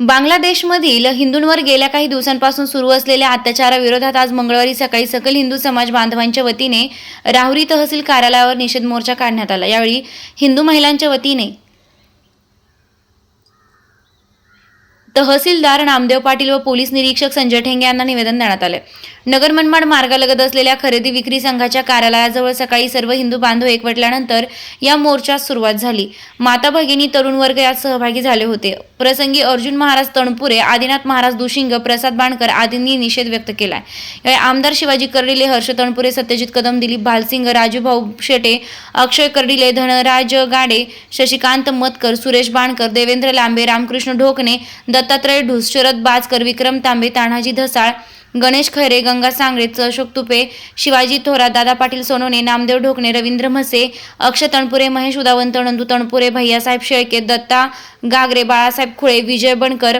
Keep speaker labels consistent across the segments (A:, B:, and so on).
A: बांगलादेशमधील हिंदूंवर गेल्या काही दिवसांपासून सुरू असलेल्या अत्याचाराविरोधात आज मंगळवारी सकाळी सकल हिंदू समाज बांधवांच्या वतीने राहुरी तहसील कार्यालयावर निषेध मोर्चा काढण्यात आला. यावेळी हिंदू महिलांच्या वतीने तहसीलदार नामदेव पाटील व पोलीस निरीक्षक संजय ठेंगे यांना निवेदन देण्यात आले. नगर मनमाड मार्गालगत असलेल्या खरेदी विक्री संघाच्या कार्यालयाजवळ सकाळी सर्व हिंदू बांधव एकवटल्यानंतर या मोर्चास सुरुवात झाली. माता भगिनी तरुण वर्ग यात सहभागी झाले होते. प्रसंगी अर्जुन महाराज तणपुरे आदिनाथ महाराज दुशिंग प्रसाद बाणकर आदींनी निषेध व्यक्त केलाय. यावेळी आमदार शिवाजी कर्डिले हर्ष तणपुरे सत्यजित कदम दिलीप भालसिंग राजूभाऊ शेटे अक्षय कर्डिले धनराज गाडे शशिकांत मतकर सुरेश बाणकर देवेंद्र लांबे रामकृष्ण ढोकणे दत्तात्रय ढुस शरद बाजकर विक्रम तांबे तान्हाजी धसाळ गणेश खैरे गंगा सांगळे अशोक तुपे शिवाजी थोरात दादा पाटील सोनवणे नामदेव ढोकणे रवींद्र म्हसे अक्ष तणपुरे महेश उदावंत नंदू तणपुरे भैयासाहेब शेळके दत्ता गागरे बाळासाहेब खुळे विजय बनकर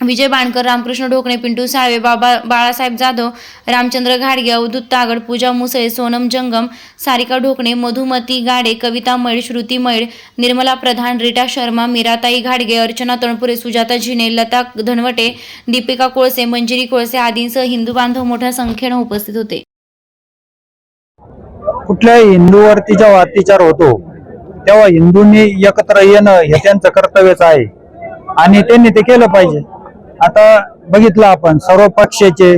A: विजय बाणकर रामकृष्ण ढोकणे पिंटू साळवे बाबा बाळासाहेब जाधव रामचंद्र घाडगे अवधूत तागड पूजा मुसळे सोनम जंगम सारिका ढोकणे मधुमती गाडे कविता मैळ श्रुती मैळ निर्मला प्रधान रीटा शर्मा मीराताई घाडगे अर्चना तणपुरे सुजाता झिने लता धनवटे दीपिका कोळसे मंजिरी कोळसे आदींसह हिंदू बांधव मोठ्या संख्येनं उपस्थित होते.
B: कुठल्याही हिंदूवरती जेव्हा अत्याचार होतो तेव्हा हिंदूंनी एकत्र येणं हे त्यांचं कर्तव्यच आहे. आणि त्यांनी ते केलं पाहिजे. आता बघितलं आपण सर्व पक्षाचे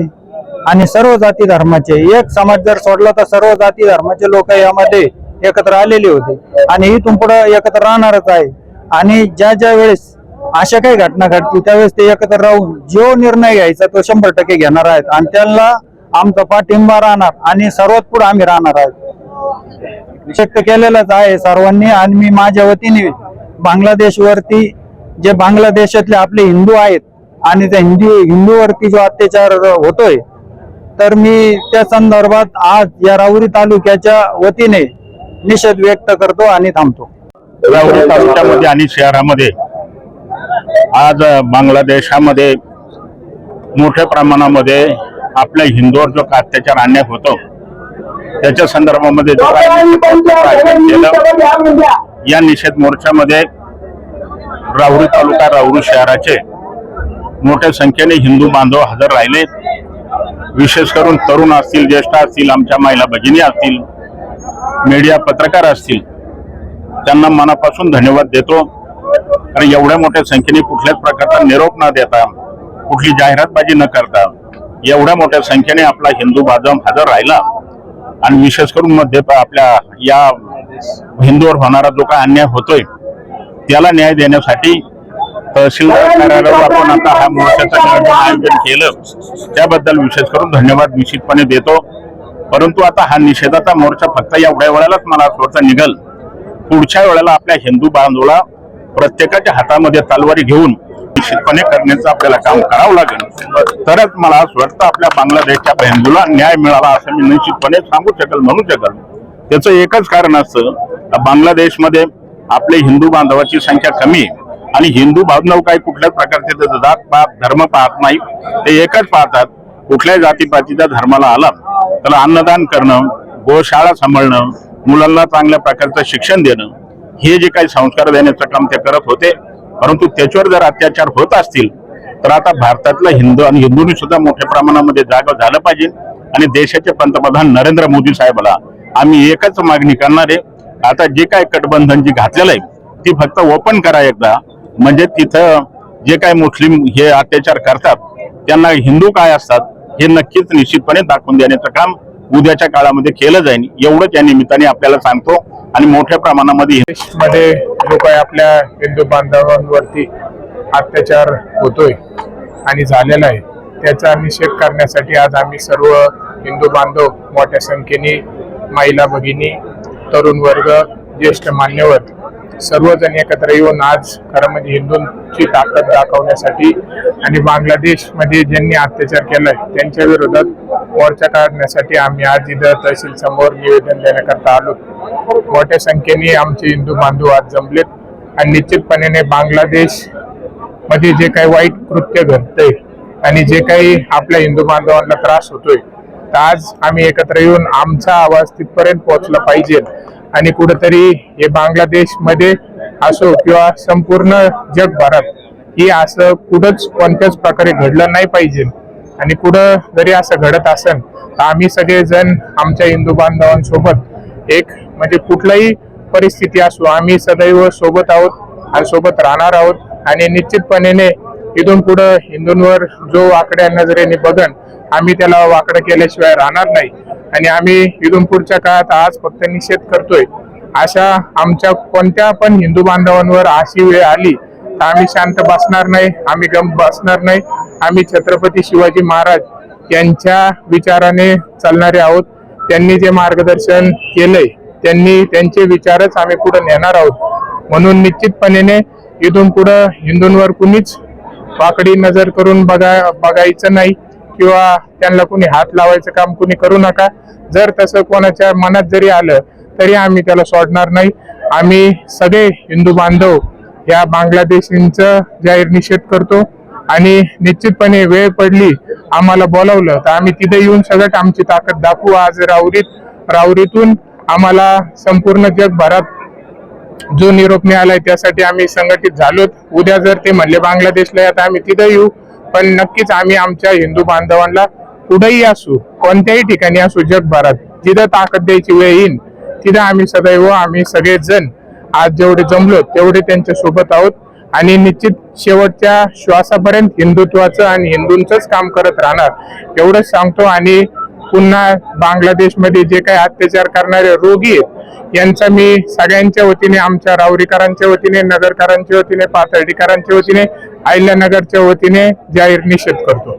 B: आणि सर्व जाती धर्माचे. एक समाज जर सोडला तर सर्व जाती धर्माचे लोक यामध्ये एकत्र आलेले होते. आणि इथून पुढे एकत्र राहणारच आहे. आणि ज्या ज्या वेळेस अशा काही घटना घडतील त्यावेळेस ते एकत्र राहून जो निर्णय घ्यायचा तो शंभर टक्के घेणार आहेत. आणि त्यांना आमचा पाठिंबा राहणार आणि सर्वात पुढे आम्ही राहणार आहोत. शक्य केलेलंच आहे सर्वांनी आणि मी माझ्या वतीने बांगलादेशवरती जे बांगलादेशातले आपले हिंदू आहेत आणि त्या हिंदी हिंदूवरती जो अत्याचार होतोय तर मी त्या संदर्भात आज या राहुरी तालुक्याच्या वतीने निषेध व्यक्त करतो आणि थांबतो.
C: राहुरी तालुक्यामध्ये आणि शहरामध्ये आज बांगलादेशामध्ये मोठ्या प्रमाणामध्ये आपल्या हिंदूवर जो का अत्याचार अन्याय होतो त्याच्या संदर्भामध्ये जो केलं या निषेध मोर्चामध्ये राहुरी तालुका राहुरी शहराचे मोठ्या संख्येने हिंदू बांधव हजर राहिले. विशेष करून तरुण असतील ज्येष्ठ असतील आमच्या महिला भगिनी असतील मीडिया पत्रकार असतील त्यांना मनापासून धन्यवाद देतो. कारण एवढ्या मोठ्या संख्येने कुठल्याच प्रकारचा निरोप न देता कुठली जाहिरातबाजी न करता एवढ्या मोठ्या संख्येने आपला हिंदू बांधव हजर राहिला. आणि विशेष करून मध्ये आपल्या या हिंदूवर होणारा जो काय अन्याय होतोय त्याला न्याय देण्यासाठी तहसीलदार कार्यालयावर आपण आता हा मोर्चाचं आयोजन केलं. त्याबद्दल विशेष करून धन्यवाद निश्चितपणे देतो. परंतु आता हा निषेधाचा मोर्चा फक्त एवढ्या वेळेलाच मला वाटतं निघल. पुढच्या वेळेला आपल्या हिंदू बांधवाला प्रत्येकाच्या हातामध्ये तलवारी घेऊन निश्चितपणे करण्याचं आपल्याला काम करावं लागेल. तरच मला असं वाटतं आपल्या बांगलादेशच्या हिंदूला न्याय मिळाला असं मी निश्चितपणे सांगू शकेल म्हणू शकेल. त्याचं एकच कारण असतं बांगलादेशमध्ये आपले हिंदू बांधवाची संख्या कमी आहे. आणि हिंदू बांधव काही कुठल्याच प्रकारचे जात पात धर्म पाहत नाही. ते एकच पाहतात कुठल्याही जातीपातीच्या धर्माला आला त्याला अन्नदान करणं गोशाळा सांभाळणं मुलांना चांगल्या प्रकारचं शिक्षण देणं हे जे काही संस्कार देण्याचं काम ते करत होते. परंतु त्याच्यावर जर अत्याचार होत असतील तर आता भारतातलं हिंदू आणि हिंदूंनी सुद्धा मोठ्या प्रमाणामध्ये जागा झालं पाहिजे. आणि देशाचे पंतप्रधान नरेंद्र मोदी साहेबाला आम्ही एकच मागणी करणार आहे. आता जे काय कटबंधन जी घातलेलं आहे ती फक्त ओपन करा एकदा. म्हणजे तिथं जे काय मुस्लिम हे अत्याचार करतात त्यांना हिंदू काय असतात हे नक्कीच निश्चितपणे दाखवून देण्याचं काम उद्याच्या काळामध्ये केलं जाईल एवढंच या निमित्ताने आपल्याला सांगतो. आणि मोठ्या प्रमाणामध्ये
D: मध्ये जो काय आपल्या हिंदू बांधवांवरती अत्याचार होतोय आणि झालेला आहे त्याचा निषेध करण्यासाठी आज आम्ही सर्व हिंदू बांधव मोठ्या संख्येने महिला भगिनी तरुण वर्ग ज्येष्ठ मान्यवर सर्वजण एकत्र येऊन आज खरं म्हणजे हिंदूंची ताकद दाखवण्यासाठी आणि बांगलादेशमध्ये ज्यांनी अत्याचार केलाय त्यांच्या विरोधात मोर्चा काढण्यासाठी आम्ही आज इथं तहसील समोर निवेदन देण्याकरता आलो. मोठ्या संख्येने आमचे हिंदू बांधव आज जमलेत आणि निश्चितपणे बांगलादेशमध्ये जे काही वाईट कृत्य घडतंय आणि जे काही आपल्या हिंदू बांधवांना त्रास होतोय तर आज आम्ही एकत्र येऊन आमचा आवाज तिथपर्यंत पोहोचला पाहिजे. आणि कुठंतरी हे बांगलादेशमध्ये असो किंवा संपूर्ण जगभरात ही असं कुठंच कोणत्याच प्रकारे घडलं नाही पाहिजे. आणि कुठं जरी असं घडत असेल तर आम्ही सगळेजण आमच्या हिंदू बांधवांसोबत एक म्हणजे कुठलाही परिस्थिती असो आम्ही सदैव सोबत आहोत आणि सोबत राहणार आहोत. आणि निश्चितपणे इथून पुढं हिंदूंवर जो वाकड्या नजरेने बघन आम्ही त्याला वाकडं केल्याशिवाय राहणार नाही. आणि आम्ही इथून पुढच्या काळात आज फक्त निषेध करतोय. अशा आमच्या कोणत्या पण हिंदू बांधवांवर अशी वेळ आली तर आम्ही शांत बसणार नाही आम्ही गम बसणार नाही. आम्ही छत्रपती शिवाजी महाराज यांच्या विचाराने चालणारे आहोत. त्यांनी जे मार्गदर्शन केलंय त्यांनी त्यांचे विचारच आम्ही पुढे नेणार आहोत. म्हणून निश्चितपणे इथून पुढं हिंदूंवर कुणीच वाकडी नजर करून बघा बघायचं नाही. किंवा त्यांना कुणी हात लावायचं काम कुणी करू नका. जर तसं कोणाच्या मनात जरी आलं तरी आम्ही त्याला सोडणार नाही. आम्ही सगळे हिंदू बांधव या बांगलादेशींचं जाहीर निषेध करतो. आणि निश्चितपणे वेळ पडली आम्हाला बोलावलं तर आम्ही तिथे येऊन सगळ्यात आमची ताकद दाखवू. आज राऊरीत राऊरीतून आम्हाला संपूर्ण जगभरात जो निरोप मिळालाय त्यासाठी आम्ही संघटित झालोत. उद्या जर ते म्हणले बांगलादेशला या तर आम्ही तिथे येऊ. पण नक्कीच आम्ही आमच्या हिंदू बांधवांना कुठेही असू कोणत्याही ठिकाणी असू जगभरात जिथं ताकद द्यायची वेळ येईल तिथं आम्ही सदैव आम्ही सगळेजण आज जेवढे जमलो तेवढे त्यांच्यासोबत आहोत. आणि निश्चित शेवटच्या श्वासापर्यंत हिंदुत्वाचं आणि हिंदूंचंच काम करत राहणार एवढंच सांगतो. आणि पुन्हा बांगलादेशमध्ये जे काही अत्याचार करणारे रोगी आहेत यांचा मी सगळ्यांच्या वतीने आमच्या रावरीकरांच्या वतीने नगरकरांच्या वतीने पाथर्डीकरांच्या वतीने अहिल्यानगरच्या वतीने जाहीर निषेध करतो.